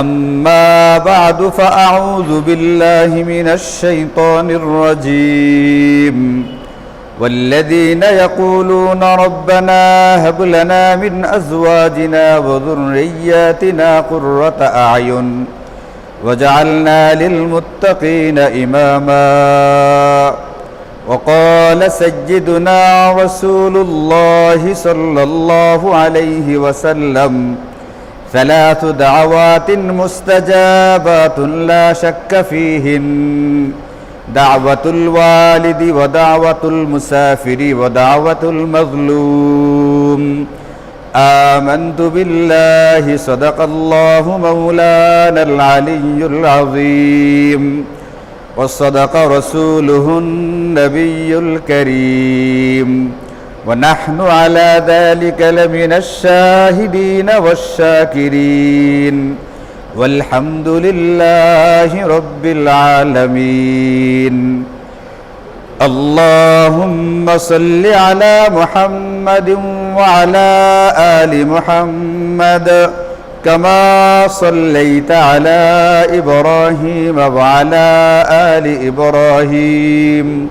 أما بعد فأعوذ بالله من الشيطان الرجيم. والذين يقولون ربنا هب لنا من أزواجنا وذرياتنا قرة أعين وجعلنا للمتقين إماما. وقال سيدنا رسول الله صلى الله عليه وسلم ثلاث دعوات مستجابات لا شك فيهن. دعوة الوالد ودعوة المسافر ودعوة المظلوم. آمنت بالله صدق الله مولانا العلي العظيم. وصدق رسوله النبي الكريم. ونحن على ذلك لمن الشاهدين والشاكرين. والحمد لله رب العالمين. اللهم صل على محمد وعلى آل محمد كما صليت على إبراهيم وعلى آل إبراهيم.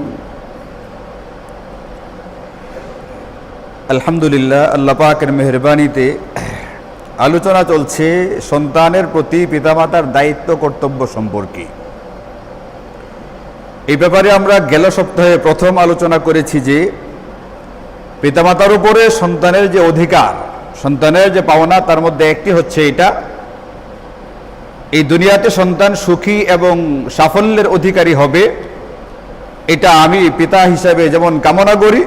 আলহামদুলিল্লাহ, আল্লাহ পাকের মেহরবানিতে আলোচনা চলছে সন্তানের প্রতি পিতামাতার দায়িত্ব কর্তব্য সম্পর্কে। এই ব্যাপারে আমরা গেল সপ্তাহে প্রথম আলোচনা করেছি যে পিতামাতার উপরে সন্তানের যে অধিকার, সন্তানের যে পাওনা, তার মধ্যে একটি হচ্ছে এটা, এই দুনিয়াতে সন্তান সুখী এবং সাফল্যের অধিকারী হবে, এটা আমি পিতা হিসাবে যেমন কামনা করি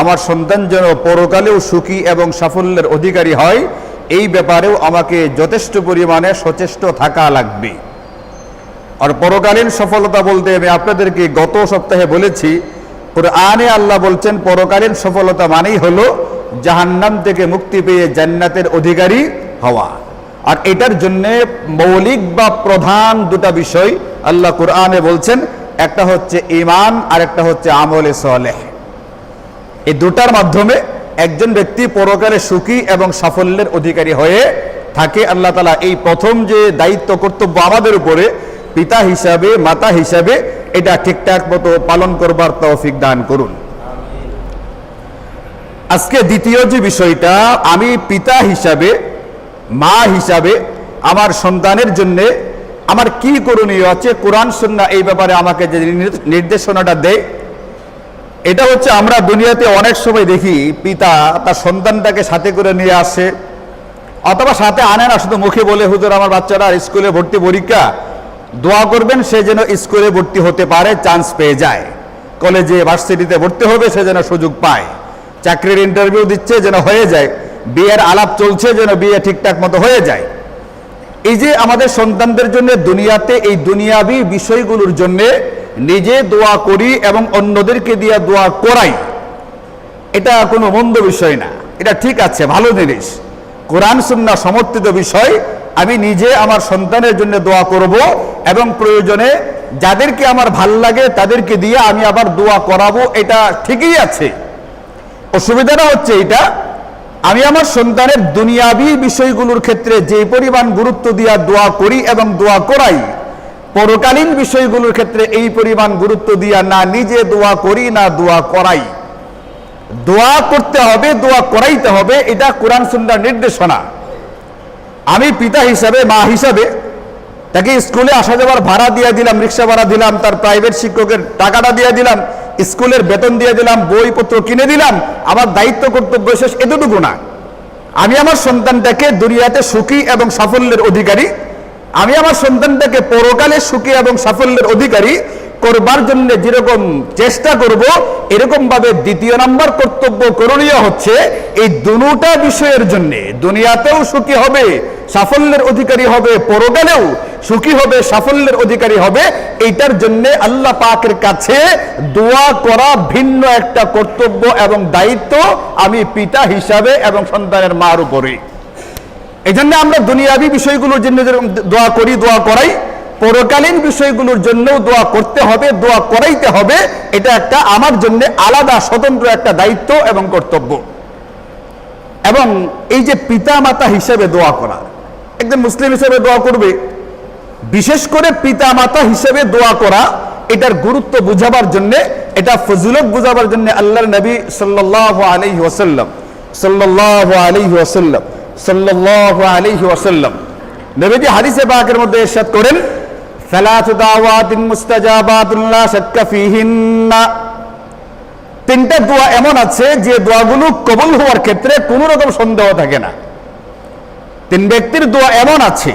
আমার সন্তান যেন পরকালেও সুখী এবং সাফল্যের অধিকারী হয়, এই ব্যাপারেও আমাকে যথেষ্ট পরিমাণে সচেষ্ট থাকা লাগবে। আর পরকালীন সফলতা বলতে আমি আপনাদেরকে গত সপ্তাহে বলেছি আনে আল্লাহ বলছেন, পরকালীন সফলতা মানেই হলো জাহান্নাম থেকে মুক্তি পেয়ে জান্নাতের অধিকারী হওয়া। আর এটার জন্য মৌলিক বা প্রধান দুটা বিষয় আল্লাহ কোরআনে বলছেন, একটা হচ্ছে ইমান আর একটা হচ্ছে আমলে সলেহ। এই দুটার মাধ্যমে একজন ব্যক্তি পরকালে সুখী এবং সাফল্যের অধিকারী হয়ে থাকে। আল্লাহ তালা এই প্রথম যে দায়িত্ব, কর্তব্য আমাদের উপরে, পিতা হিসাবে, মাতা হিসাবে এটা ঠিকঠাক মতো পালন করবার তৌফিক দান করুন। আজকে দ্বিতীয় যে বিষয়টা, আমি পিতা হিসাবে, মা হিসাবে আমার সন্তানের জন্য আমার কি করণীয় আছে? কোরআন সন্না এই ব্যাপারে আমাকে যে নির্দেশনাটা দেয় এটা হচ্ছে আমরা দুনিয়াতে অনেক সময় দেখি পিতা তার সন্তানটাকে সাথে করে নিয়ে আসে, অথবা সাথে আনে না, শুধু মুখে বলে, হুজুর, আমার বাচ্চারা স্কুলে ভর্তি পরীক্ষা। দোয়া করবেন, সে যেন স্কুলে ভর্তি হতে পারে, চান্স পেয়ে যায়। কলেজে, ভার্সিটিতে ভর্তি হবে, সে যেন সুযোগ পায়। চাকরির ইন্টারভিউ দিচ্ছে, যেন হয়ে যায়। বিয়ের আলাপ চলছে, যেন বিয়ে ঠিকঠাক মতো হয়ে যায়। এই যে আমাদের সন্তানদের জন্য দুনিয়াতে, এই দুনিয়াবি বিষয়গুলোর জন্য নিজে দোয়া করি এবং অন্যদেরকে দিয়ে দোয়া করাই। এটা কোনো মন্দ বিষয় না। এটা ঠিক আছে, ভালো জিনিস। কোরআন সুন্না সমর্থিত বিষয়। আমি নিজে আমার সন্তানের জন্য দোয়া করব এবং প্রয়োজনে যাদেরকে আমার ভালো লাগে তাদেরকে দিয়ে আমি আবার দোয়া করাবো, এটা ঠিকই আছে। অসুবিধাটা হচ্ছে এটা, আমি আমার সন্তানের দুনিয়াবি বিষয়গুলোর ক্ষেত্রে যে পরিমাণ গুরুত্ব দিয়া দোয়া করি এবং দোয়া করাই পরকালীন বিষয়গুলোর ক্ষেত্রে এই পরিমাণ গুরুত্ব দিয়া না, নিজে দোয়া করি না, দোয়া করাই। দোয়া করতে হবে, দোয়া করাইতে হবে, এটা কোরআন সুন্দর নির্দেশনা। আমি পিতা হিসাবে, মা হিসাবে, তাকে স্কুলে আসা যাওয়ার ভাড়া দিয়ে দিলাম, রিক্সা ভাড়া দিলাম, তার প্রাইভেট শিক্ষকের টাকাটা দিয়ে দিলাম, স্কুলের বেতন দিয়ে দিলাম, বইপত্র কিনে দিলাম, আমার দায়িত্ব, কর্তব্য শেষ, এতটুকু না। আমি আমার সন্তানটাকে দুনিয়াতে সুখী এবং সাফল্যের অধিকারী আমি আমার সন্তানটাকে পরকালে সুখী এবং সাফল্যের অধিকারী করবার জন্য যেরকম চেষ্টা করব এরকম ভাবে দ্বিতীয় নম্বর কর্তব্য করণীয় হচ্ছে এই দুটা বিষয়ের জন্য। দুনিয়াতেও সুখী হবে, সাফল্যের অধিকারী হবে, পরকালেও সুখী হবে, সাফল্যের অধিকারী হবে, এইটার জন্য আল্লাহ পাকের কাছে দোয়া করা ভিন্ন একটা কর্তব্য এবং দায়িত্ব আমি পিতা হিসাবে এবং সন্তানের মার উপরে এই জন্য আমরা দুনিয়াবি বিষয়গুলোর জন্য যেরকম দোয়া করি, দোয়া করাই। পরকালীন বিষয়গুলোর জন্যও দোয়া করতে হবে, দোয়া করাইতে হবে। এটা একটা আমার জন্য আলাদা স্বতন্ত্র একটা দায়িত্ব এবং কর্তব্য। এবং এই যে পিতা মাতা হিসেবে দোয়া করা, একজন মুসলিম হিসেবে দোয়া করবে। বিশেষ করে পিতা মাতা হিসেবে দোয়া করা, এটার গুরুত্ব বুঝাবার জন্য, এটা ফজিলত বুঝাবার জন্য আল্লাহর নবী সাল্লাল্লাহু আলাইহি ওয়াসাল্লাম, সাল্লাল্লাহু আলাইহি ওয়াসাল্লাম। তিনটা দোয়া এমন আছে যে দোয়াগুলো কবুল হওয়ার ক্ষেত্রে কোনো রকম সন্দেহ থাকে না। তিন ব্যক্তির দোয়া এমন আছে,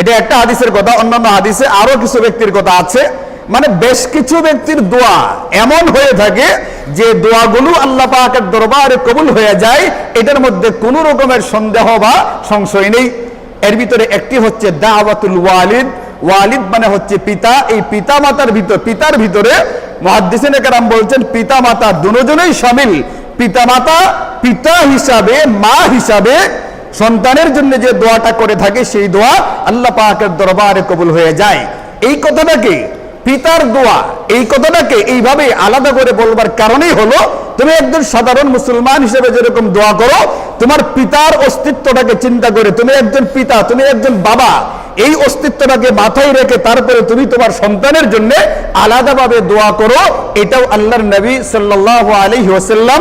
এটা একটা হাদিসের কথা, অন্যান্য হাদিসে আরও কিছু ব্যক্তির কথা আছে মানে বেশ কিছু ব্যক্তির দোয়া এমন হয়ে থাকে যে দোয়াগুলো আল্লাহ পাকের দরবারে কবুল হয়ে যায়, এটার মধ্যে কোনো রকমের সন্দেহ বা সংশয় নেই। এর ভিতরে একটি হচ্ছে দাওয়াতুল ওয়ালিদ। ওয়ালিদ মানে হচ্ছে পিতা। এই পিতা মাতার ভিতর পিতার ভিতরে মহাদ্দিসিন একরাম বলছেন, পিতা মাতা দুজনেই সামিল। পিতা মাতা পিতা হিসাবে, মা হিসাবে সন্তানের জন্য যে দোয়াটা করে থাকে, সেই দোয়া আল্লাহ পাকের দরবারে কবুল হয়ে যায়। এই কথাটাকে পিতার দোয়া, এই কথাটাকে এইভাবে আলাদা করে বলবার কারণেই হলো, তুমি একজন সাধারণ মুসলমান হিসেবে যেরকম দোয়া করো, তোমার পিতার অস্তিত্বটাকে চিন্তা করে, তুমি একজন পিতা, তুমি একজন বাবা, এই অস্তিত্বটাকে মাথায় রেখে তারপরে তুমি তোমার সন্তানের জন্য আলাদাভাবে দোয়া করো, এটাও আল্লাহর নবী সাল্লাল্লাহু আলাইহি ওয়াসাল্লাম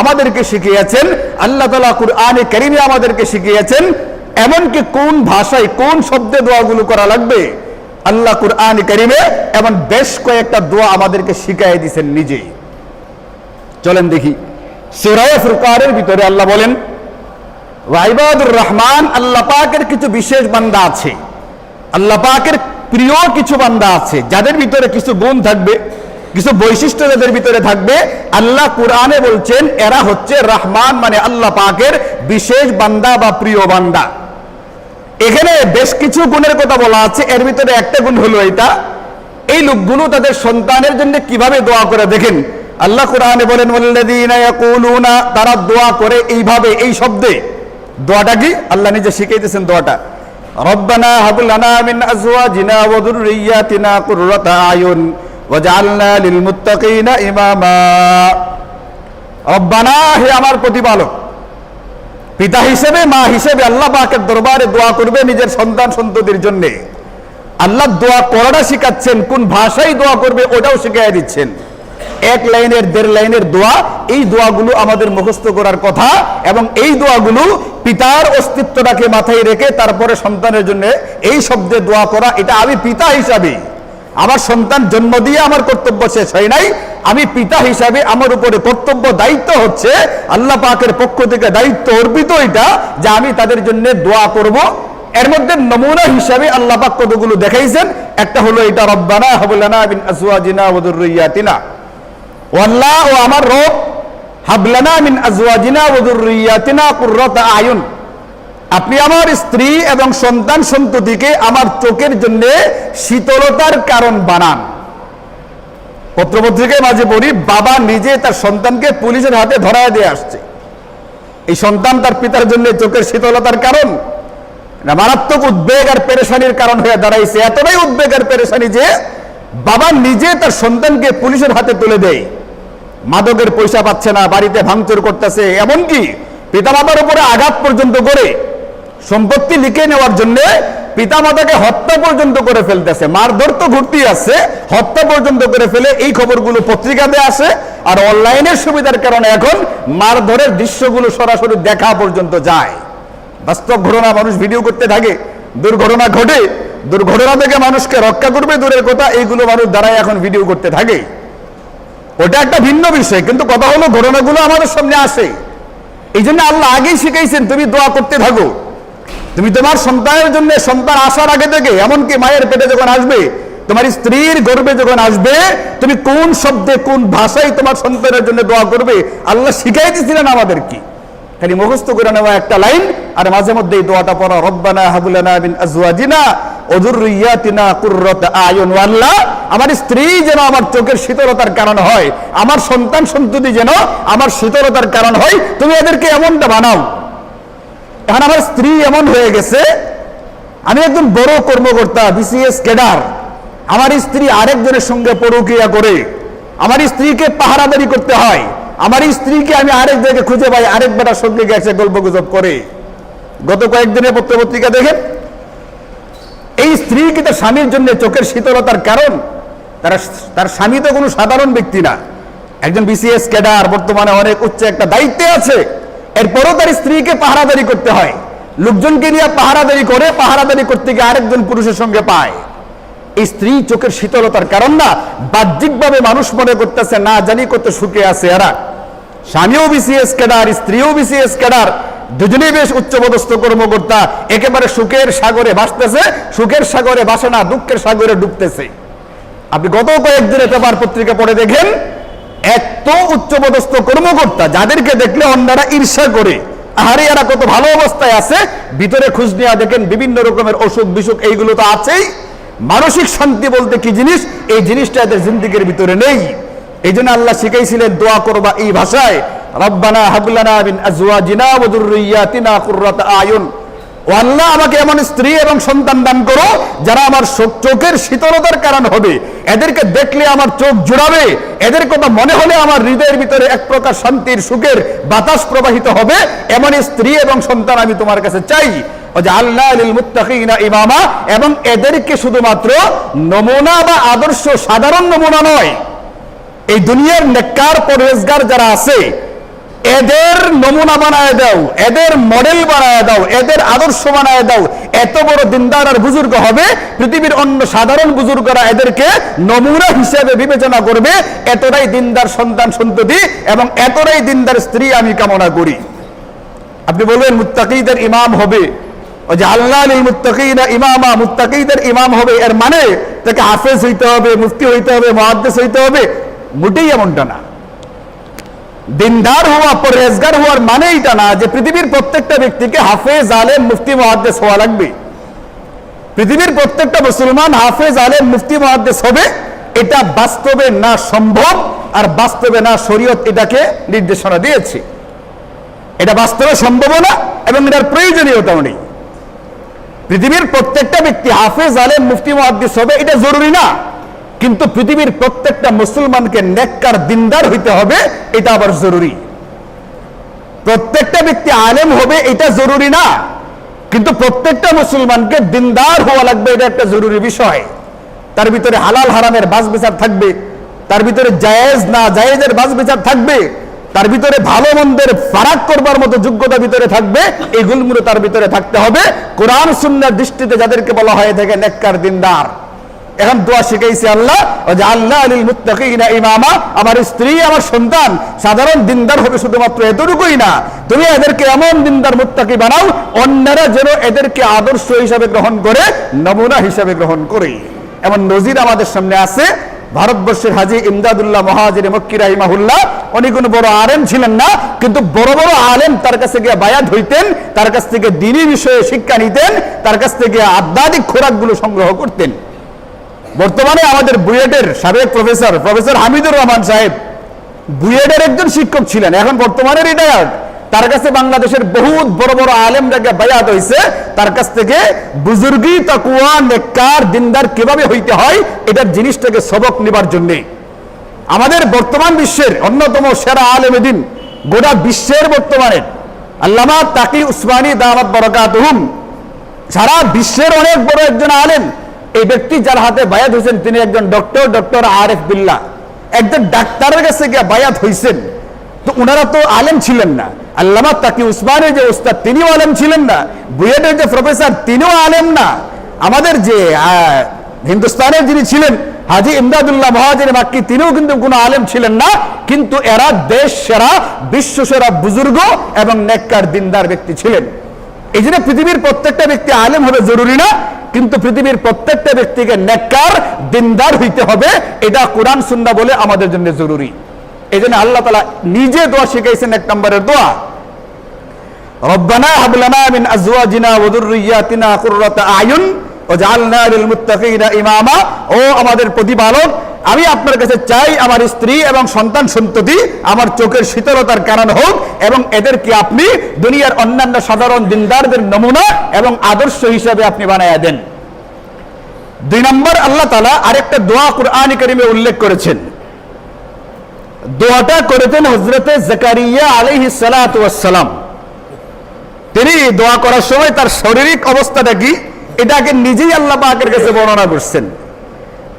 আমাদেরকে শিখিয়েছেন, আল্লাহ তালা কুরআনে কারিমে আমাদেরকে শিখিয়েছেন, এমনকি কোন ভাষায় কোন শব্দে দোয়াগুলো করা লাগবে আল্লাহ কুরআন কারিমে এমন বেশ কয়েকটা দোয়া আমাদেরকে শিখাই দিয়েছেন নিজেই চলেন দেখি। সুরায় ফুরকানের ভিতরে আল্লাহ বলেন ওয়াইবাদুর রহমান, আল্লাহ পাকের কিছু বিশেষ বান্দা আছে। আল্লাহ পাকের প্রিয় কিছু বান্দা আছে, যাদের ভিতরে কিছু গুণ থাকবে, কিছু বৈশিষ্ট্য যাদের ভিতরে থাকবে, আল্লাহ কুরআনে বলছেন, এরা হচ্ছে রহমান মানে আল্লাহ পাকের বিশেষ বান্দা বা প্রিয় বান্দা। এখানে বেশ কিছু গুণের কথা বলা আছে। এর ভিতরে একটা গুণ হলো এটা। এই লোকগুলো তাদের সন্তানের জন্য কীভাবে দোয়া করে? দেখেন, আল্লাহ কোরআনে বলেন ইয়াকুলুনা তারা দোয়া করে এইভাবে, এই শব্দে। দোয়াটা কি? আল্লাহ নিজে শিখাইতেছেন দোয়াটা। রব্বানা হাব লানা মিন আজওয়াজিনা ওয়া যুররিয়াতিনা কুররাতা আয়ুন ওয়াজআলনা লিল মুত্তাকিনা ইমামা। রব্বানা হে আমার প্রতিপালক। পিতা হিসেবে, মা হিসেবে আল্লাহ পাকের দরবারে দোয়া করবে নিজের সন্তান সন্ততির জন্য। আল্লাহ দোয়া করাটা শিখাচ্ছেন, কোন ভাষায় দোয়া করবে ওটাও শিখাই দিচ্ছেন। এক লাইনের, দেড় লাইনের দোয়া, এই দোয়াগুলো আমাদের মুখস্থ করার কথা এবং এই দোয়াগুলো পিতার অস্তিত্বটাকে মাথায় রেখে তারপরে সন্তানের জন্য এই শব্দে দোয়া করা, এটা আমি পিতা হিসাবে আমার সন্তান জন্ম দিয়ে আমার কর্তব্য শেষ হয় নাই। আমি পিতা হিসাবে আমার উপরে কর্তব্য, দায়িত্ব হচ্ছে আল্লাহ পাকের পক্ষ থেকে দায়িত্ব অর্পিত এটা যে আমি তাদের জন্য দোয়া করব। এর মধ্যে নমুনা হিসাবে আল্লাহ পাক কতগুলো দেখাইছেন? একটা হলো এটা, রব্বানা হাবলানা বিন আজওয়াজিনা ওয়া যুররিয়াতিনা। ও আল্লাহ ও আমার রব হাবলানা মিন আজওয়াজিনা ওয়া যুররিয়াতিনা কুররাতা আয়ুন। আপনি আমার স্ত্রী এবং সন্তান সন্ততিকে আমার চোখের জন্য শীতলতার কারণ বানান। পত্রপত্রিকায় মাঝে পড়ি, বাবা নিজে তার সন্তানকে পুলিশের হাতে ধরায় দিয়ে আসছে। এই সন্তান তার পিতার জন্য চোখের শীতলতার কারণ। মারাত্মক উদ্বেগ আর পেরেশানির কারণ হয়ে দাঁড়াইছে। এতটাই উদ্বেগ আর পেরেশানি যে বাবা নিজে তার সন্তানকে পুলিশের হাতে তুলে দেয়। মাদকের পয়সা পাচ্ছে না, বাড়িতে ভাঙচুর করতেছে। এমনকি পিতামাতার উপরে আঘাত পর্যন্ত করে। সম্পত্তি লিখে নেওয়ার জন্য পিতামাতাকে হত্যা পর্যন্ত করে ফেলতেছে। মারধর তো ঘুরতেই আছে। হত্যা পর্যন্ত করে ফেলে এই খবরগুলো পত্রিকাতে আসে আর অনলাইনের সুবিধার কারণে এখন মারধরের দৃশ্যগুলো সরাসরি দেখা পর্যন্ত যায়। বাস্তব ঘটনা মানুষ ভিডিও করতে থাকে। দুর্ঘটনা ঘটে। দুর্ঘটনা থেকে মানুষকে রক্ষা করবে দূরের কথা, এইগুলো মানুষ দ্বারাই এখন ভিডিও করতে থাকে। ওটা একটা ভিন্ন বিষয়, কিন্তু কথা হলো ঘটনাগুলো আমাদের সামনে আসে। এই জন্য আল্লাহ আগেই শিখাইছেন, তুমি দোয়া করতে থাকো। তুমি তোমার সন্তানের জন্য সন্তান আসার আগে থেকে, এমনকি মায়ের পেটে যখন আসবে, তোমার স্ত্রীর গর্বে যখন আসবে, তুমি কোন শব্দে, কোন ভাষায় তোমার সন্তানের জন্য দোয়া করবে, আল্লাহ শিখাই দিয়েছিলেন আমাদের কি খালি মুখস্থ করে নেওয়া একটা লাইন, আর মাঝে মধ্যে এই দোয়াটা পড়া, রব্বানা হাবুলানা বিন আজওয়াজিনা ওযুররিয়াতিনা কুররাতা আয়ুন আল্লাহ আমার স্ত্রী যেন আমার চোখের শীতলতার কারণ হয়, আমার সন্তান সন্ততি যেন আমার শীতলতার কারণ হয়, তুমি এদেরকে এমনটা বানাও। এখন আমার স্ত্রী এমন হয়ে গেছে, আমি একজন বড় কর্মকর্তা, বিসিএস ক্যাডার। আমার স্ত্রী আরেকজনের সঙ্গে পরকিয়া করে, আমার স্ত্রীকে পাহারাদারি করতে হয়, আমার স্ত্রীকে আমি আরেক জায়গায় খুঁজে পাই, আরেক বেটার সঙ্গে গেছে, গল্প গুজব করে। গত কয়েকদিনের পত্র পত্রিকা দেখেন, এই স্ত্রী কি তার স্বামীর জন্য চোখের শীতলতার কারণ, তার তার স্বামী তো কোনো সাধারণ ব্যক্তি না। একজন বিসিএস ক্যাডার, বর্তমানে অনেক উচ্চ একটা দায়িত্বে আছে। এরপরও তার স্ত্রীকে পাহারাদারি করতে হয়। লোকজনকে নিয়ে পাহারাদারি করে, পাহারাদারি করতে গিয়ে আরেকজন পুরুষের সঙ্গে পায়। স্ত্রী চোখের শীতলতার কারণ না, বাহ্যিকভাবে মানুষ মনে করতেছে, না, জানি কত সুখে আছে এরা। স্বামীও বিসিএস ক্যাডার, স্ত্রীও বিসিএস ক্যাডার, দুজনেই বেশ উচ্চপদস্থ কর্মকর্তা। একেবারে সুখের সাগরে ভাসতেছে, সুখের সাগরে ভাসে না, দুঃখের সাগরে ডুবতেছে। আপনি গত কয়েকদিনে পেপার পত্রিকা পড়ে দেখেন এত উচ্চপদস্থ কর্মকর্তা যাদেরকে দেখলে অন্যরা ঈর্ষা করে, আহারে এরা কত ভালো অবস্থায় আছে? ভিতরে খুঁজ নেওয়া দেখেন বিভিন্ন রকমের অসুখ বিসুখ এইগুলো তো আছেই। মানসিক শান্তি বলতে কি জিনিস? এই জিনিসটা এদের জিন্দিগির ভিতরে নেই। এই জন্য আল্লাহ শিখাইছিলেন, দোয়া করবা এই ভাষায়। রব্বানা হাবলানা বিন আজওয়াজিনা ওয়া যুররিয়াতিনা কুররাতা আয়ুন। ও আল্লাহ, আমাকে এমন স্ত্রী এবং সন্তান দান করো যারা আমার চোখের শীতলতার কারণ হবে। এদেরকে দেখলে আমার চোখ জুড়াবে। এদের কথা মনে হলে আমার হৃদয়ের ভিতরে এক প্রকার শান্তির, সুখের বাতাস প্রবাহিত হবে। এমন স্ত্রী এবং সন্তান আমি তোমার কাছে চাই। ইমামা। এবং এদেরকে শুধুমাত্র নমুনা বা আদর্শ সাধারণ নমুনা নয়। এই দুনিয়ার নেককার পরহেজগার যারা আছে এদের নমুনা বানায় দাও, এদের মডেল বানায় দাও, এদের আদর্শ বানায় দাও। এত বড় দিনদার আর বুজুর্গ হবে, পৃথিবীর অন্য সাধারণ বুজুর্গরা এদেরকে নমুনা হিসেবে বিবেচনা করবে। এতটাই দিনদার সন্তান সন্ততি এবং এতটাই দিনদার স্ত্রী আমি কামনা করি। আপনি বলবেন, মুত্তাকিদের ইমাম হবে। ও যে, আল্লাহ আলী মুত্তাকিনা ইমামা। মুত্তাকিদের ইমাম হবে, এর মানে তাকে হাফেজ হইতে হবে, মুফতি হইতে হবে মহাদ্দেশ হইতে হবে। মোটেই এমনটা না। দিনদার হওয়া পরেজগার হওয়ার মানে এটা না যে পৃথিবীর প্রত্যেকটা ব্যক্তিকে হাফেজ, আলেম, মুফতি মহাদ্দেশ হওয়া লাগবে। পৃথিবীর প্রত্যেকটা মুসলমান হাফেজ, আলেম, মুফতি মহাদ্দেশ হবে, এটা বাস্তবে না সম্ভব আর বাস্তবে না শরীয়ত এটাকে নির্দেশনা দিয়েছে। এটা বাস্তবে সম্ভব না এবং এটার প্রয়োজনীয়তাও নেই। পৃথিবীর প্রত্যেকটা ব্যক্তি হাফেজ, আলেম, মুফতি, মহাদ্দিস হবে, এটা জরুরি না। কিন্তু পৃথিবীর প্রত্যেকটা মুসলমানকে নেককার দিনদার হইতে হবে, এটা আবার জরুরি। প্রত্যেকটা ব্যক্তি আলেম হবে, এটা জরুরি না। কিন্তু প্রত্যেকটা মুসলমানকে দিনদার হওয়া লাগবে, এটা একটা জরুরি বিষয়। তার ভিতরে হালাল হারামের বাস বিচার থাকবে, তার ভিতরে জায়েজ না জায়েজের বাস বিচার থাকবে, তার ভিতরে ভালো মন্দের ফারাক করবার মতো যোগ্যতা ভিতরে থাকবে এইগুলো তার ভিতরে থাকতে হবে। কোরআন সুন্নার দৃষ্টিতে যাদেরকে বলা হয়ে থাকে নেককার দিনদার। এখন দোয়া শিখাইছে আল্লাহ যে আল্লাহ আলিল মুত্তাকিনা ইমামা, আমার স্ত্রী, আমার সন্তান, সাধারণ দিনদার হবে শুধুমাত্র এতটুকুই না। তুমি এদেরকে এমন দিনদার মুত্তাকি বানাও, অন্যরা যেন এদেরকে আদর্শ হিসাবে গ্রহণ করে, নমুনা হিসাবে গ্রহণ করে। এমন নজির আমাদের সামনে আছে। ভারতবর্ষের হাজি ইমদাদুল্লাহ মহাজির মক্কি রাহিমাহুল্লাহ, উনি কোনো বড় আলেম ছিলেন না, কিন্তু বড় বড় আলেম তার কাছে গিয়ে বায়াত হইতেন, তার কাছ থেকে দিনী বিষয়ে শিক্ষা নিতেন, তার কাছ থেকে আধ্যাত্মিক খোরাকগুলো সংগ্রহ করতেন। বর্তমানে আমাদের বুয়েটের সাবেক প্রফেসর প্রফেসর হামিদুর রহমান সাহেব বুয়েটের একজন শিক্ষক ছিলেন। এখন বর্তমানে রিটায়ার্ড তার কাছে বাংলাদেশের বহুত বড় বড় আলেম আলেমরাকে বায়াত হয়েছে তার কাছ থেকে বুজুর্গি, তাকুয়া, নেককার, দিনদার কীভাবে হইতে হয়, এটার জিনিসটাকে সবক নেবার জন্যে। আমাদের বর্তমান বিশ্বের অন্যতম সেরা আলেম আলেমেদিন গোটা বিশ্বের বর্তমানে। আল্লামা তাকি উসমানী দামাত বরকাতহুম। সারা বিশ্বের অনেক বড় একজন আলেম। এই ব্যক্তি যার হাতে বায়াত হয়েছেন তিনি একজন ডক্টর ডক্টর আরেফ বিল্লাহ। একজন ডাক্তারের কাছে গিয়ে বায়াত হয়েছেন তো ওনারা তো আলেম ছিলেন না। আল্লামা তাকি উসমানের যে তিনিও আলেম ছিলেন না। বুয়েটের যে প্রফেসর, তিনিও আলেম না। আমাদের যে হিন্দুস্তানের যিনি ছিলেন, হাজি ইমদাদুল্লাহ তিনিও কিন্তু কোনো আলেম ছিলেন না। কিন্তু এরা দেশ সেরা বিশ্ব সেরা বুজুর্গ এবং নেককার দিনদার ব্যক্তি ছিলেন। এই জন্য পৃথিবীর প্রত্যেকটা ব্যক্তি আলেম হবে জরুরি না। কিন্তু পৃথিবীর প্রত্যেকটা ব্যক্তিকে নেককার, দিনদার হইতে হবে। এটা কোরআন সুন্না বলে আমাদের জন্য জরুরি। এই জন্য আল্লাহ তালা নিজে দোয়া শিখাইছেন এক নম্বরের দোয়া। রব্বানা হাবলানা মিন আজওয়াজিনা ওয়া যুররিয়াতিনা কুররাতা আয়ুন মুত্তাকিনা ইমামা ও আমাদের প্রতিপালক, আমি আপনার কাছে চাই আমার স্ত্রী এবং সন্তান সন্ততি আমার চোখের শীতলতার কারণ হোক এবং এদেরকে আপনি দুনিয়ার অন্যান্য সাধারণ দিনদারদের নমুনা এবং আদর্শ হিসাবে আপনি দেন। দুই নম্বর, আল্লাহ তালা আরেকটা দোয়া কুরআন করিমে উল্লেখ করেছেন। দোয়াটা করেছেন হজরতে জাকারিয়া আলহি সালাম তিনি দোয়া করার সময় তার শারীরিক অবস্থাটা কি? এটাকে নিজেই আল্লাহ পাকের কাছে বর্ণনা করছেন।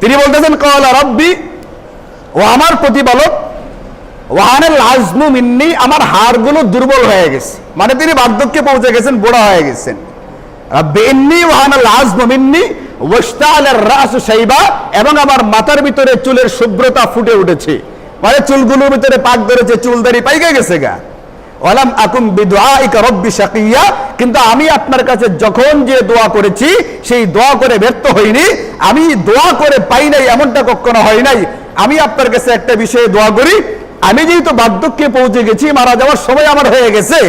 তিনি বলতেছেন, কলা রব্বি, ও আমার প্রতিপালক ওয়াহানের আজমু মিন্নি, আমার হাড়গুলো দুর্বল হয়ে গেছে। মানে তিনি বার্ধক্যে পৌঁছে গেছেন, বুড়া হয়ে গেছেন। বেন্নি ওয়াহানাল আজমু মিন্নি ওয়াস্তালের রাস সাইবা এবং আমার মাথার ভিতরে চুলের শুভ্রতা ফুটে উঠেছে। মানে চুলগুলোর ভিতরে পাক ধরেছে চুলদারি পাইকে গেছে গা। ওয়ালাম আকুম বিদুআইকা রব্বি শাকিয়া কিন্তু আমি আপনার কাছে যখন যে দোয়া করেছি, সেই দোয়া করে ব্যর্থ হইনি। আমি দোয়া করে পাই নাই, এমনটা কখনো হয় নাই। আমি আপনার কাছে একটা বিষয়ে দোয়া করি। আমি যেহেতু বার্ধক্যে পৌঁছে গেছি, মারা যাওয়ার সময় আমার হয়ে গেছে।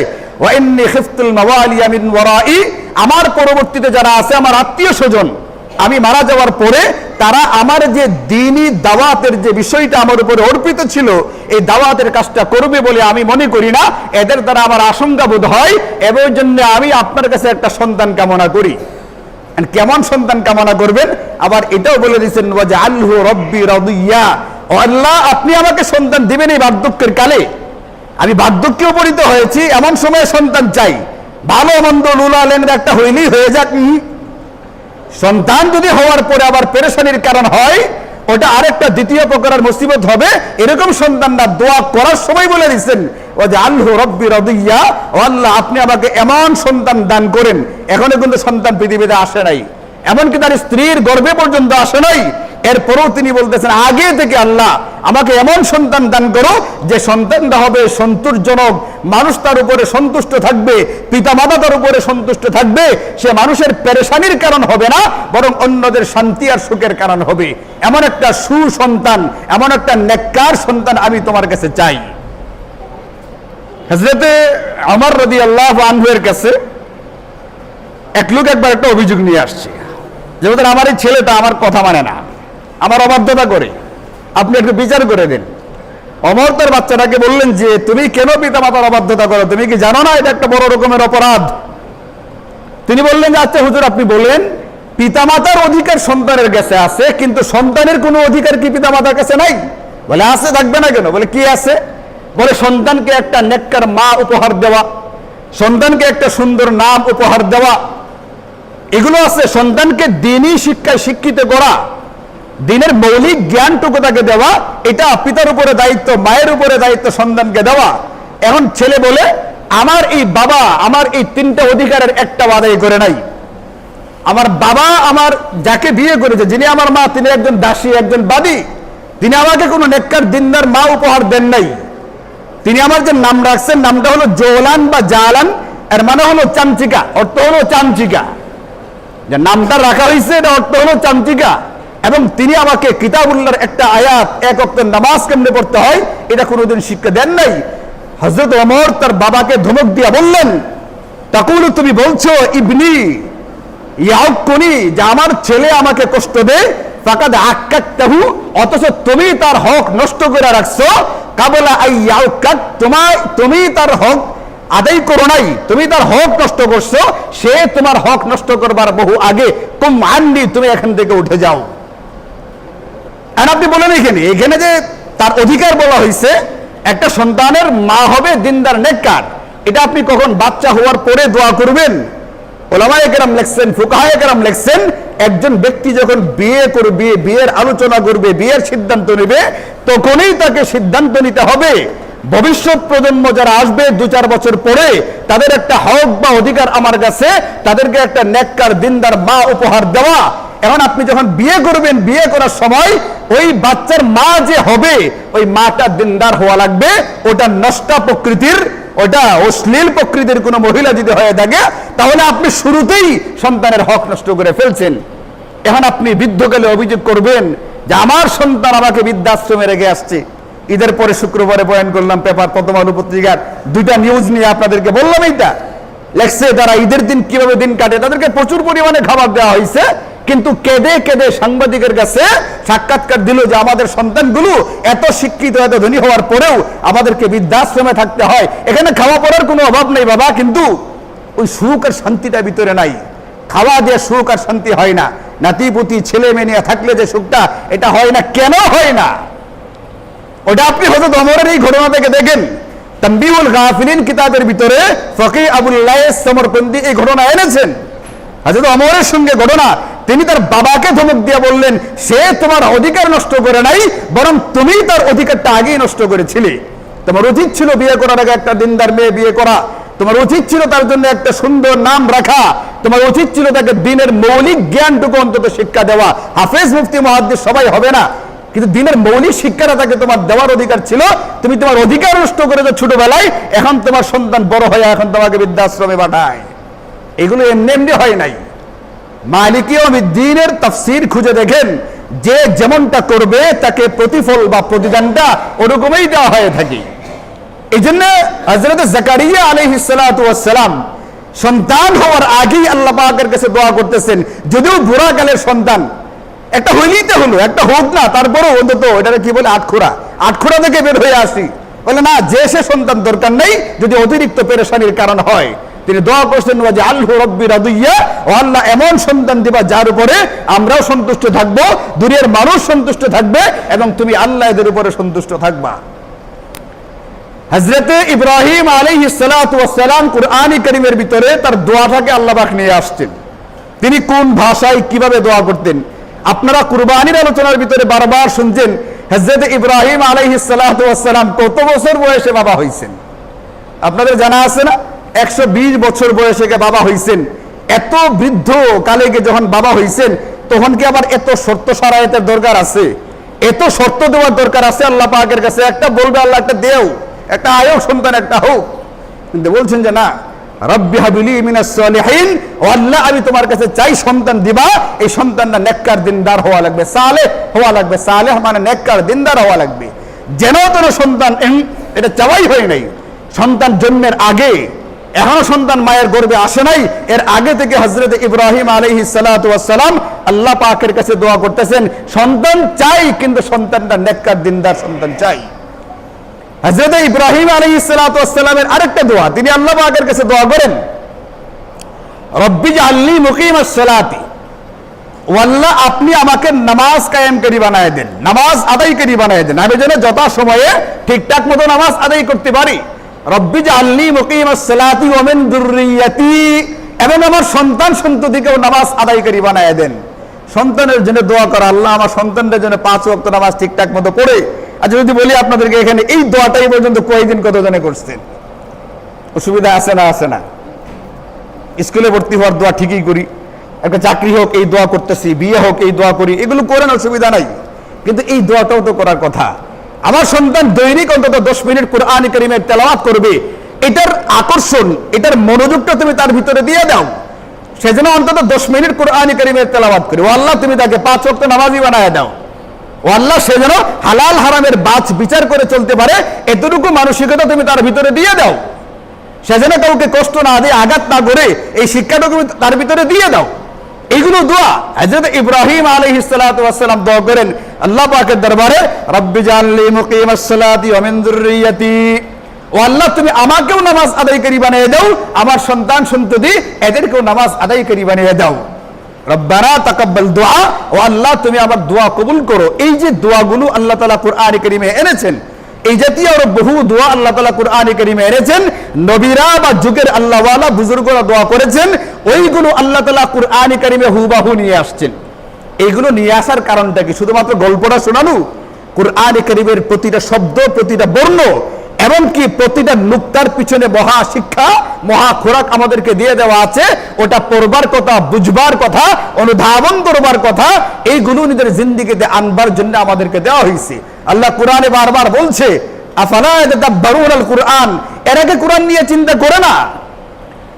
আমার পরবর্তীতে যারা আছে, আমার আত্মীয় স্বজন, আমি মারা যাওয়ার পরে তারা আমার যে দিনই দাওয়াতের যে বিষয়টা আমার উপরে অর্পিত ছিল, এই দাওয়াতের কাজটা করবে বলে আমি মনে করি না। এদের দ্বারা আমার আশঙ্কা বোধ হয় এবং জন্য আমি আপনার কাছে একটা সন্তান কামনা করি। কেমন সন্তান কামনা করবেন? আবার এটাও বলে দিচ্ছেন যে আল্লাহ রব্বি রদিয়া। ও আল্লাহ, আপনি আমাকে সন্তান দিবেন এই বার্ধক্যের কালে। আমি বার্ধক্যে উপনীত হয়েছি, এমন সময় সন্তান চাই। ভালো মন্দ লুলা লেন একটা হইলেই হয়ে যাক। সন্তান যদি হওয়ার পরে আবার পেরেশানির কারণ হয়, ওটা আরেকটা দ্বিতীয় প্রকারের মুসিবত হবে। এরকম সন্তানরা দোয়া করার সময় বলে দিচ্ছেন ও যে আল্লাহ রব্বি রদিয়া, ও আল্লাহ, আপনি আমাকে এমন সন্তান দান করেন, এখনও কিন্তু সন্তান পৃথিবীতে আসে নাই। এমনকি তার স্ত্রীর গর্বে পর্যন্ত আসে নাই। এরপরও তিনি বলতেছেন, আগে থেকে আল্লাহ আমাকে এমন সন্তান দান করো যে সন্তানটা হবে সন্তোষজনক। মানুষ তার উপরে সন্তুষ্ট থাকবে পিতা মাতা তার উপরে সন্তুষ্ট থাকবে। সে মানুষের পেরেশানির কারণ হবে না, বরং অন্যদের শান্তি আর সুখের কারণ হবে। এমন একটা সুসন্তান, এমন একটা নেককার সন্তান আমি তোমার কাছে চাই। হজরতে আমার রদি আল্লাহ আনহুয়ের কাছে এক লোক একবার একটা অভিযোগ নিয়ে আসছে। যে আমার এই ছেলেটা আমার কথা মানে না। আমার অবাধ্যতা করে। আপনি একটু বিচার করে দেন। অমর তার বাচ্চাটাকে বললেন যে, তুমি কেন পিতা মাতার অবাধ্যতা করো? তুমি কি জানো না এটা একটা বড় রকমের অপরাধ? তিনি বললেন যে আচ্ছা হুজুর, আপনি বললেন পিতামাতার অধিকার সন্তানের কাছে আছে, কিন্তু সন্তানের কোনো অধিকার কি পিতামাতার কাছে নাই? বলে, আছে, থাকবে না কেন? বলে, কি আছে? বলে, সন্তানকে একটা নেককার মা উপহার দেওয়া, সন্তানকে একটা সুন্দর নাম উপহার দেওয়া, এগুলো আছে। সন্তানকে দিনই শিক্ষায় শিক্ষিত করা দিনের মৌলিক জ্ঞানটুকু তাকে দেওয়া, এটা পিতার উপরে দায়িত্ব, মায়ের উপরে দায়িত্ব, সন্তানকে দেওয়া। এখন ছেলে বলে, আমার এই বাবা আমার এই তিনটা অধিকারের একটা আদায় করে নাই। আমার বাবা আমার যাকে বিয়ে করেছে, যিনি আমার মা, তিনি একজন দাসী, একজন বাদী। তিনি আমাকে কোনো নেককার দিনদার মা উপহার দেন নাই। তিনি আমার যে নাম রাখছেন, নামটা হলো জোলান বা জালান। এর মানে হলো চামচিকা, অর্থ হলো চামচিকা। যে নামটা রাখা হয়েছে এটা অর্থ হলো চামচিকা। এবং তিনি আমাকে কিতাবুল্লাহর একটা আয়াত, এক অক্টের নামাজ কেমনে পড়তে হয়, এটা কোনোদিন শিক্ষা দেন নাই। হজরত অমর তার বাবাকে ধমক দিয়া বললেন তখন তুমি বলছো, ইবনি ইয়াউকুনি যে আমার ছেলে আমাকে কষ্ট দেয় ফাকাদ আক্কাতাহু অথচ তুমি তার হক নষ্ট করে রাখছো, কাবলা আই ইয়াউকাত তোমায়, তুমি তার হক আদায় করো নাই, তুমি তার হক নষ্ট করছ, সে তোমার হক নষ্ট করবার বহু আগে তুম আননি, তুমি এখান থেকে উঠে যাও। আর আপনি বলেন এখানে এখানে যে তার অধিকার বলা হয়েছে একটা সন্তানের মা হবে দিনদার নেককার। এটা আপনি কখন বাচ্চা হওয়ার পরে দোয়া করবেন? ওলামায় কেরাম লেখছেন, ফুকাহায় লেখছেন, একজন ব্যক্তি যখন বিয়ে করবে, বিয়ের আলোচনা করবে, বিয়ের সিদ্ধান্ত নেবে, তখনই তাকে সিদ্ধান্ত নিতে হবে। ভবিষ্যৎ প্রজন্ম যারা আসবে দু চার বছর পরে, তাদের একটা হক বা অধিকার আমার কাছে, তাদেরকে একটা নেককার, দিনদার মা উপহার দেওয়া এখন আপনি যখন বিয়ে করবেন, বিয়ে করার সময় ওই বাচ্চার মা যে হবে, ওই মাটা দিনদার হওয়া লাগবে, ওটা নষ্টা প্রকৃতির, ওটা অশ্লীল প্রকৃতির কোনো মহিলা যদি হয়ে থাকে, তাহলে আপনি শুরুতেই সন্তানের হক নষ্ট করে ফেলছেন। এখন আপনি বৃদ্ধকালে অভিযোগ করবেন যে আমার সন্তান আমাকে বৃদ্ধাশ্রমে রেখে আসছে। ঈদের পরে শুক্রবারে বয়ান করলাম, পেপার প্রথম আলো পত্রিকার দুইটা নিউজ নিয়ে আপনাদেরকে বললাম এইটা। লেখছে তারা ঈদের দিন কীভাবে দিন কাটে, তাদেরকে প্রচুর পরিমাণে খাবার দেওয়া হয়েছে। কিন্তু কেঁদে কেঁদে সাংবাদিকের কাছে সাক্ষাৎকার দিল যে আমাদের সন্তানগুলো এত শিক্ষিত, এত ধনী হওয়ার পরেও আমাদেরকে বৃদ্ধাশ্রমে থাকতে হয়। এখানে খাওয়া পড়ার কোনো অভাব নেই বাবা, কিন্তু ওই সুখ আর শান্তিটা ভিতরে নাই। খাওয়া দিয়ে সুখ আর শান্তি হয় না। নাতিপুতি, ছেলে মেয়ে থাকলে যে সুখটা, এটা হয় না। কেন হয় না? ওটা আপনি হজরত অমরের এই ঘটনা থেকে দেখেন। তাম্বিউল গাফিলিন কিতাবের ভিতরে ফকি আবুল্লাহ সমরপন্দি এই ঘটনা এনেছেন। হজরত অমরের সঙ্গে ঘটনা। তিনি তার বাবাকে ধমক দিয়ে বললেন, সে তোমার অধিকার নষ্ট করে নাই, বরং তুমি তার অধিকারটা আগেই নষ্ট করেছিলে। তোমার উচিত ছিল বিয়ে করার আগে একটা দিনদার মেয়ে বিয়ে করা। তোমার উচিত ছিল তার জন্য একটা সুন্দর নাম রাখা। তোমার উচিত ছিল তাকে দিনের মৌলিক জ্ঞানটুকু অন্তত শিক্ষা দেওয়া। হাফেজ মুফতি মহাদ্দিস সবাই হবে না। কিন্তু দিনের মৌলিক শিক্ষাটা তাকে তোমার দেওয়ার অধিকার ছিল। তুমি তোমার অধিকার নষ্ট করেছ ছোটবেলায়, এখন তোমার সন্তান বড় হয়ে এখন তোমাকে বৃদ্ধাশ্রমে পাঠায়। এগুলো এমনি এমনি হয় নাই। মালিকীয় দিনের তফসির খুঁজে দেখেন। যে যেমনটা করবে, তাকে প্রতিফল বা প্রতিদানটা ওরকমই দেওয়া হয়ে থাকে। এই জন্য হজরত জাকারিয়া আলহিসাম সন্তান হওয়ার আগেই আল্লাহ পাকের কাছে দোয়া করতেছেন, যদিও বুড়া কালের সন্তান। একটা হইলেই তো হলো, একটা হোক না, তারপরও অন্তত এটাকে কি বলে, আটখোড়া। আটখোড়া থেকে বের হয়ে আসি। বলে, না, যে সে সন্তান দরকার নেই, যদি অতিরিক্ত পেরেশানির কারণ হয়। তিনি দোয়া করছেন যে আল্লাহ রব্বি রাদুইয়া ও আল্লাহ এমন সন্তান দিবা যার উপরে আমরাও সন্তুষ্ট থাকব, দুনিয়ার মানুষ সন্তুষ্ট থাকবে এবং তুমি আল্লাহ এদের উপরে সন্তুষ্ট থাকবা। হজরতে ইব্রাহিম আলী সালাম কুরআনী করিমের ভিতরে তার দোয়াটাকে আল্লাহবাক নিয়ে আসছেন। তিনি কোন ভাষায় কীভাবে দোয়া করতেন? আপনারা কুরবানির আলোচনার ভিতরে বারবার শুনছেন হজরত ইব্রাহিম আলহি সালাম কত বছর বয়সে বাবা হয়েছেন আপনাদের জানা আছে না? একশো বিশ বছর বয়সে বাবা হয়েছেন এত বৃদ্ধ কালে যখন বাবা হয়েছেন তখন কি আবার এত শর্ত সারায়তের দরকার আছে? এত শর্ত দেওয়ার দরকার আছে আল্লাহ পাকের কাছে? একটা বলবে আল্লাহ, একটা দেও। একটা আয়োগ সন্তান, একটা হোক। কিন্তু বলছেন যে না, রব্বি হাবিলি মিনাস সলিহিন ও আল্লাহ, আমি তোমার কাছে চাই সন্তান দিবা। এই সন্তানটা নেককার দিনদার হওয়া লাগবে। সালেহ হওয়া লাগবে। সালেহ মানে নেককার দিনদার হওয়া লাগবে। যেন তেন সন্তান এটা চাওয়াই হয় নাই। সন্তান জন্মের আগে এখনও সন্তান মায়ের গর্বে আসে নাই। এর আগে থেকে হজরত ইব্রাহিম আলহি সালাম আল্লাহ পাকের কাছে দোয়া করতেছেন, সন্তান চাই, কিন্তু সন্তানটা নেককার, দিনদার সন্তান চাই। হজরত ইব্রাহিম আলী সালামের আরেকটা দোয়া, তিনি আল্লাহ পাকের কাছে দোয়া করেন, রব্বি আল্লি মুকিম সালাতি ওয়াল্লাহ আপনি আমাকে নামাজ কায়েম করি বানায় দেন, নামাজ আদায় করি বানায় দেন, আমি যেন যথা সময়ে ঠিকঠাক মতো নামাজ আদায় করতে পারি। রব্বি আল্লি মুকিম সালাতি ওমেন দুর্রিয়াতি। এবং আমার সন্তান সন্ততিকেও নামাজ আদায় করি, বানায় দেন। সন্তানের জন্য দোয়া করা, আল্লাহ আমার সন্তানদের জন্য পাঁচ ওয়াক্ত নামাজ ঠিকঠাক মতো পড়ে। আচ্ছা যদি বলি আপনাদেরকে এখানে, এই দোয়াটাই পর্যন্ত কয়েকদিন কতজনে করছেন? অসুবিধা আছে না আছে না? স্কুলে ভর্তি হওয়ার দোয়া ঠিকই করি। একটা চাকরি হোক, এই দোয়া করতেছি, বিয়ে হোক, এই দোয়া করি, এগুলো করেন, অসুবিধা নাই। কিন্তু এই দোয়াটাও তো করার কথা। আমার সন্তান দৈনিক অন্তত দশ মিনিট কোরআন করিমের তেলাওয়াত করবে, এটার আকর্ষণ, এটার মনোযোগটা তুমি তার ভিতরে দিয়ে দাও। সেজন্য অন্তত দশ মিনিট কোরআন করিমের তেলাওয়াত করে। ও আল্লাহ, তুমি তাকে পাঁচ ওয়াক্ত নামাজি বানায় দাও। ও আল্লাহ, সে যেন হালাল হারামের বাছ বিচার করে চলতে পারে, এতটুকু মানসিকতা তুমি তার ভিতরে দিয়ে দাও। সে যেন কাউকে কষ্ট না দিয়ে, আঘাত না করে এই শিক্ষাটা তুমি তার ভিতরে দিয়ে দাও। এইগুলো দোয়া। হযরত ইব্রাহিম আলাইহিস সালাতু ওয়াসসালাম দোয়া করেন, আল্লাহ পাকের দরবারে, রব্বি জাআলনি মুকিমাস সালাতি ওয়া ও আল্লাহ, তুমি আমাকেও নামাজ আদায়কারী বানিয়ে দাও, আমার সন্তান সন্ততি এদেরকেও নামাজ আদায়কারী বানিয়ে দাও। রব্বানা তাকাব্বাল দোয়া। ও আল্লাহ, তুমি আমার দোয়া কবুল করো। এই যে দোয়াগুলো আল্লাহ তাআলা কোরআনে কারীমে এনেছেন এই জাতীয় আরও বহু দোয়া আল্লাহ তাআলা কোরআনে কারীমে এনেছেন। নবীরা বা যুগের আল্লাহওয়ালা বুজুর্গরা দোয়া করেছেন। ওইগুলো আল্লাহ তাআলা কোরআনে কারীমে হুবাহু নিয়ে আসছেন। এইগুলো নিয়ে আসার কারণটা কি? শুধুমাত্র গল্পটা শোনানো? কোরআন করিমের প্রতিটা শব্দ, প্রতিটা বর্ণ, এমনকি প্রতিটা নুক্তার পিছনে মহা শিক্ষা, মহা খোরাক আমাদেরকে দিয়ে দেওয়া আছে। ওটা পড়বার কথা, বুঝবার কথা, অনুধাবন করবার কথা, এইগুলো নিজের জিন্দিগিতে আনবার জন্য আমাদেরকে দেওয়া হয়েছে আল্লাহ কোরআনে বারবার বলছে কুরআন এর আগে কোরআন নিয়ে চিন্তা করে না।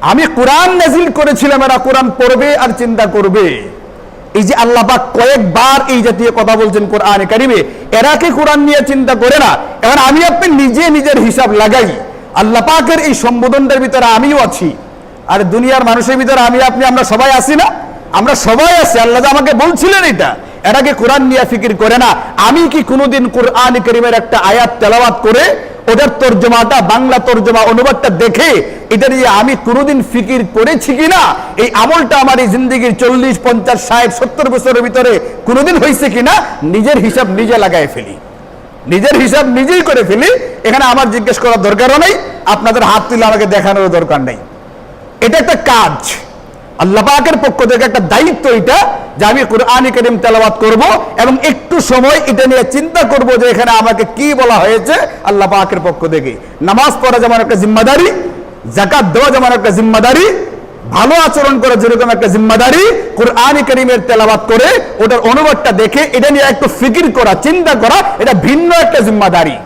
আমি কোরআন নাজিল করেছিলাম, এরা কোরআন পড়বে আর চিন্তা করবে। এই যে আল্লাহ পাক কয়েকবার এই জাতীয় কথা বলছেন কোরআনে কারিমে, এরা কি কোরআন নিয়ে চিন্তা করে না। এখন আমি আপনি নিজে নিজের হিসাব লাগাই। আল্লাহ পাকের এই সম্বোধনটার ভিতরে আমিও আছি। আর দুনিয়ার মানুষের ভিতরে আমি, আপনি, আমরা সবাই আছি না? আমরা সবাই আছি। আল্লাহ আমাকে বলছিলেন এটা। এরা কি কোরআন নিয়ে ফিকির করে না। আমি কি কোনোদিন কোরআন করিমের একটা আয়াত তেলাওয়াত করে ওটার তর্জমাটা, বাংলা তর্জমা অনুবাদটা দেখে এটা নিয়ে আমি কোনোদিন ফিকির করেছি কিনা? এই আমলটা আমার এই জিন্দগির চল্লিশ, পঞ্চাশ, ষাট, সত্তর বছরের ভিতরে কোনোদিন হয়েছে কিনা? নিজের হিসাব নিজে লাগাই ফেলি। নিজের হিসাব নিজেই করে ফেলি। এখানে আমার জিজ্ঞেস করার দরকারও নেই। আপনাদের হাত তুলে আমাকে দেখানোর দরকার নেই। এটা একটা কাজ। আল্লাহ পাকের পক্ষ থেকে একটা দায়িত্ব এটা যে আমি কোরআন করিম তেলাবাদ করব এবং একটু সময় এটা নিয়ে চিন্তা করব যে এখানে আমাকে কি বলা হয়েছে আল্লাহ পাকের পক্ষ থেকে। নামাজ পড়া যেমন একটা জিম্মাদারি জাকাত দেওয়া যেমন একটা জিম্মাদারি, ভালো আচরণ করা যেরকম একটা জিম্মাদারি, কোরআন করিমের তেলাবাদ করে ওটার অনুবাদটা দেখে এটা নিয়ে একটু ফিকির করা, চিন্তা করা, এটা ভিন্ন একটা জিম্মাদারি।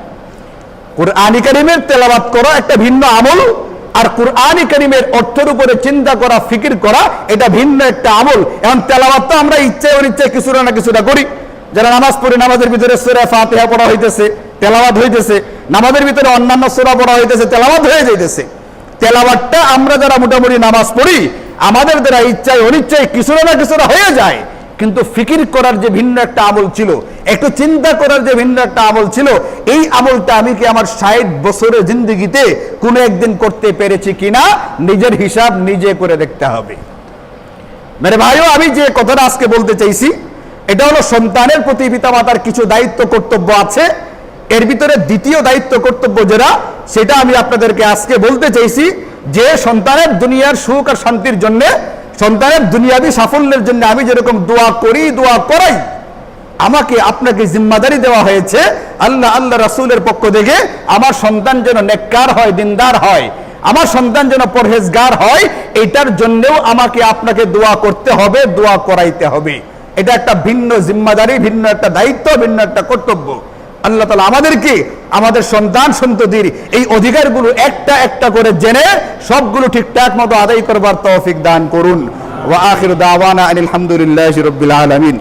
কোরআনী করিমের তেলাবাত করা একটা ভিন্ন আমল আর কোরআনী করিমের অর্থের উপরে চিন্তা করা, ফিকির করা, এটা ভিন্ন একটা আমল। এখন তেলাবাত তো আমরা ইচ্ছে অনিচ্ছায় কিছুটা না কিছুটা করি। যারা নামাজ পড়ি, নামাজের ভিতরে সুরা ফাতিহা পড়া হইতেছে তেলাবাদ হইতেছে, নামাজের ভিতরে অন্যান্য সূরা পড়া হইতেছে তেলাবাদ হয়ে যাইতেছে। তেলাওয়াতটা আমরা যারা মোটামুটি নামাজ পড়ি, আমাদের দ্বারা ইচ্ছায় অনিচ্ছায় কিছুটা না কিছুটা হয়ে যায়। কিন্তু ফিকির করার যে ভিন্ন একটা আমল ছিল, একটু চিন্তা করার যে ভিন্ন একটা আমল ছিল, এই আমলটা আমি কি আমার ষাট বছরের জিন্দগিতে কোনো একদিন করতে পেরেছি কিনা, নিজের হিসাব নিজে করে দেখতে হবে। মেরে ভাইও, আমি যে কথাটা আজকে বলতে চাইছি, এটা হলো সন্তানের প্রতি পিতামাতার কিছু দায়িত্ব কর্তব্য আছে। এর ভিতরে দ্বিতীয় দায়িত্ব কর্তব্য যেটা, সেটা আমি আপনাদেরকে আজকে বলতে চাইছি যে সন্তানের দুনিয়ার সুখ আর শান্তির জন্য সন্তানের দুনিয়াবি সাফল্যের জন্য আমি যেরকম দোয়া করি, দোয়া করাই, আমাকে আপনাকে জিম্মাদারি দেওয়া হয়েছে। আল্লাহ আল্লাহ রাসূলের পক্ষ থেকে আমার সন্তান যেন নেককার হয়, দিনদার হয়, আমার সন্তান যেন পরহেজগার হয়, এটার জন্যও আমাকে আপনাকে দোয়া করতে হবে, দোয়া করাইতে হবে। এটা একটা ভিন্ন জিম্মাদারি, ভিন্ন একটা দায়িত্ব, ভিন্ন একটা কর্তব্য। আল্লাহ তালা আমাদেরকে আমাদের সন্তান সন্ততির এই অধিকারগুলো একটা একটা করে জেনে সবগুলো ঠিকঠাক মতো আদায় করবার তৌফিক দান করুন। ওয়া আখির দাওয়ানা আনিল হামদুলিল্লাহি রাব্বিল আলামিন।